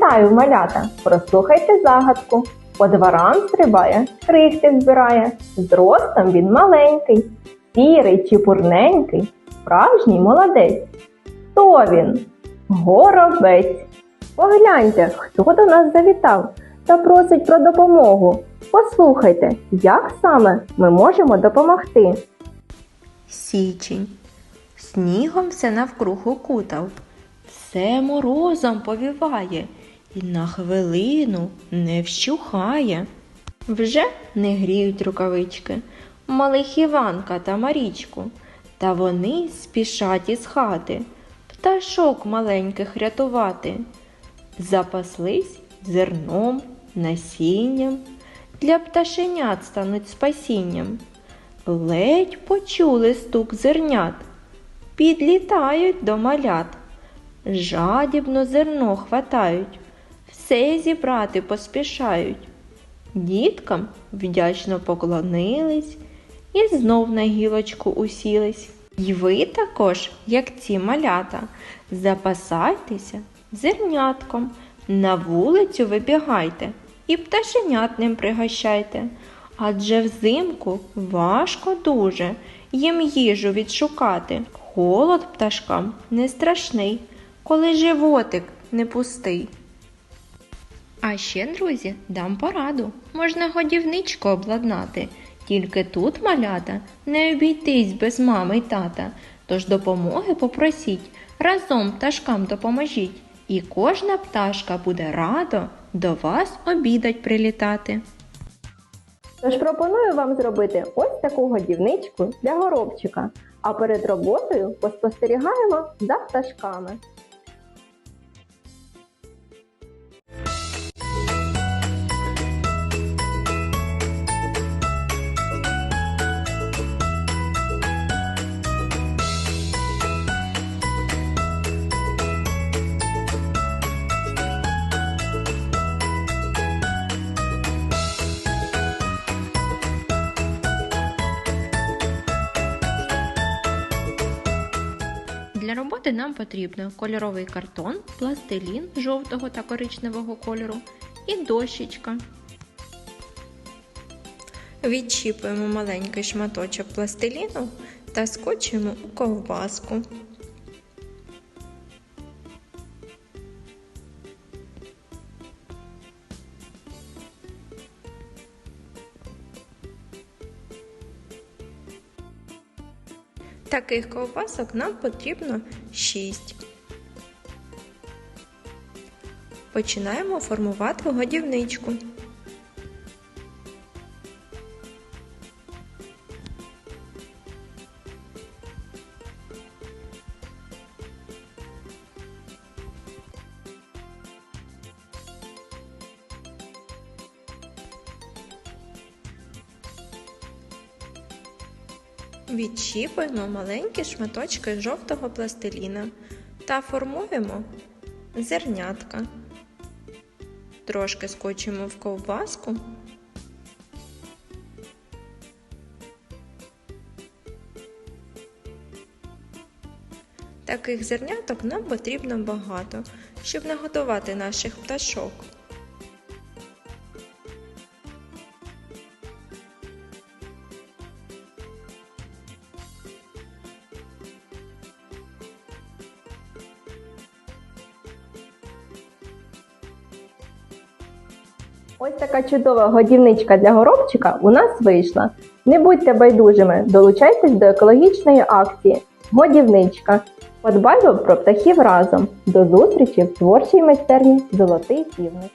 Вітаю, малята! Прослухайте загадку. По дворам стрибає, крихти збирає. Зростом він маленький, сірий чи пурненький, справжній молодець. Хто він? Горобець. Погляньте, хто до нас завітав та просить про допомогу. Послухайте, як саме ми можемо допомогти. Січень. Снігом все навкруг укутав, все морозом повіває, і на хвилину не вщухає. Вже не гріють рукавички, малих Іванка та Марічку, та вони спішать із хати, пташок маленьких рятувати. Запаслись зерном, насінням, для пташенят стануть спасінням. Ледь почули стук зернят, підлітають до малят, жадібно зерно хватають, все зібрати поспішають. Діткам вдячно поклонились і знов на гілочку усілись. І ви також, як ці малята, запасайтеся зернятком, на вулицю вибігайте і пташенят ним пригощайте. Адже взимку важко дуже їм їжу відшукати. Холод пташкам не страшний, коли животик не пустий. А ще, друзі, дам пораду. Можна годівничку обладнати. Тільки тут, малята, не обійтись без мами й тата. Тож допомоги попросіть, разом пташкам допоможіть. І кожна пташка буде радо до вас обідать прилітати. Тож пропоную вам зробити ось таку годівничку для горобчика. А перед роботою поспостерігаємо за пташками. Для роботи нам потрібно кольоровий картон, пластилін жовтого та коричневого кольору і дощечка. Відчіпуємо маленький шматочок пластиліну та скочуємо у ковбаску. Таких ковбасок нам потрібно 6. Починаємо формувати годівничку. Відчіпуємо маленькі шматочки жовтого пластиліна та формуємо зернятка. Трошки скочимо в ковбаску. Таких зерняток нам потрібно багато, щоб наготувати наших пташок. Ось така чудова годівничка для горобчика у нас вийшла. Не будьте байдужими, долучайтесь до екологічної акції Годівничка. Подбаймо про птахів разом. До зустрічі в творчій майстерні Золотий півник.